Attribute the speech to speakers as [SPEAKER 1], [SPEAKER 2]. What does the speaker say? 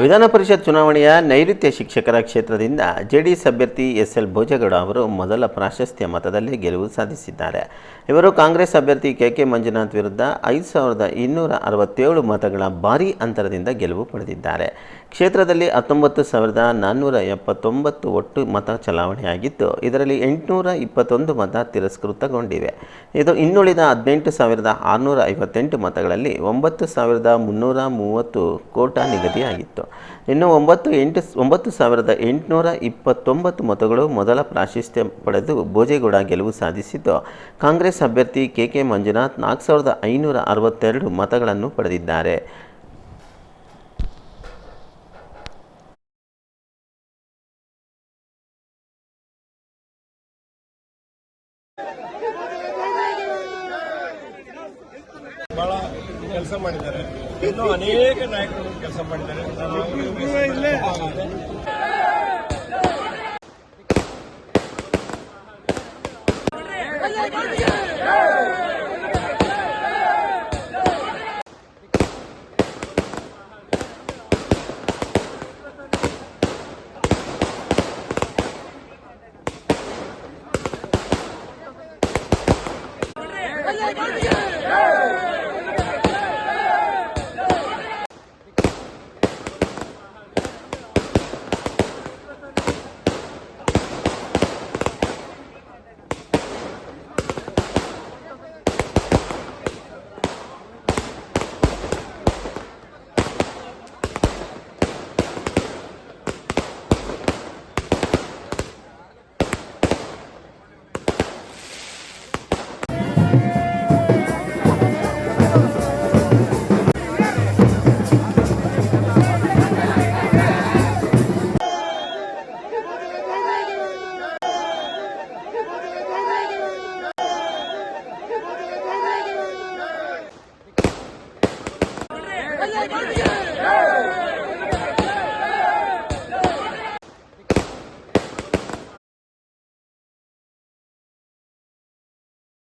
[SPEAKER 1] ವಿಧಾನ ಪರಿಷತ್ ಚುನಾವಣೆಯ ನೈಋತ್ಯ ಶಿಕ್ಷಕರ ಕ್ಷೇತ್ರದಿಂದ ಜೆಡಿಎಸ್ ಅಭ್ಯರ್ಥಿ ಎಸ್ ಎಲ್ ಭೋಜೇಗೌಡ ಅವರು ಮೊದಲ ಪ್ರಾಶಸ್ತ್ಯ ಮತದಲ್ಲಿ ಗೆಲುವು ಸಾಧಿಸಿದ್ದಾರೆ. ಇವರು ಕಾಂಗ್ರೆಸ್ ಅಭ್ಯರ್ಥಿ ಕೆ ಕೆ ಮಂಜುನಾಥ್ ವಿರುದ್ಧ ಐದು ಸಾವಿರದ ಇನ್ನೂರ ಅರವತ್ತೇಳು ಮತಗಳ ಭಾರೀ ಅಂತರದಿಂದ ಗೆಲುವು ಪಡೆದಿದ್ದಾರೆ. ಕ್ಷೇತ್ರದಲ್ಲಿ ಹತ್ತೊಂಬತ್ತು ಸಾವಿರದ ನಾನ್ನೂರ ಎಪ್ಪತ್ತೊಂಬತ್ತು ಒಟ್ಟು ಮತ ಚಲಾವಣೆಯಾಗಿದ್ದು, ಇದರಲ್ಲಿ ಎಂಟುನೂರ ಇಪ್ಪತ್ತೊಂದು ಮತ ತಿರಸ್ಕೃತಗೊಂಡಿವೆ. ಇದು ಇನ್ನುಳಿದ ಹದಿನೆಂಟು ಸಾವಿರದ ಆರುನೂರ ಐವತ್ತೆಂಟು ಮತಗಳಲ್ಲಿ ಒಂಬತ್ತು ಸಾವಿರದ ಮುನ್ನೂರ ಮೂವತ್ತು ಕೋಟ ನಿಗದಿಯಾಗಿತ್ತು. ಇನ್ನು ಒಂಬತ್ತು ಎಂಟು ಒಂಬತ್ತು ಸಾವಿರದ ಎಂಟುನೂರ ಇಪ್ಪತ್ತೊಂಬತ್ತು ಮತಗಳು ಮೊದಲ ಪ್ರಾಶಸ್ತ್ಯ ಪಡೆದು ಭೋಜೇಗೌಡ ಗೆಲುವು ಸಾಧಿಸಿದ್ದು. ಕಾಂಗ್ರೆಸ್ ಅಭ್ಯರ್ಥಿ ಕೆ ಕೆ ಮಂಜುನಾಥ್ ನಾಲ್ಕು ಸಾವಿರದ ಐನೂರ ಅರವತ್ತೆರಡು ಮತಗಳನ್ನು ಪಡೆದಿದ್ದಾರೆ.
[SPEAKER 2] ಕೆಲಸ ಮಾಡಿದ್ದಾರೆ ಇನ್ನೂ ಅನೇಕ ನಾಯಕರು ಕೆಲಸ ಮಾಡಿದ್ದಾರೆ ನಾನು
[SPEAKER 3] Yeah.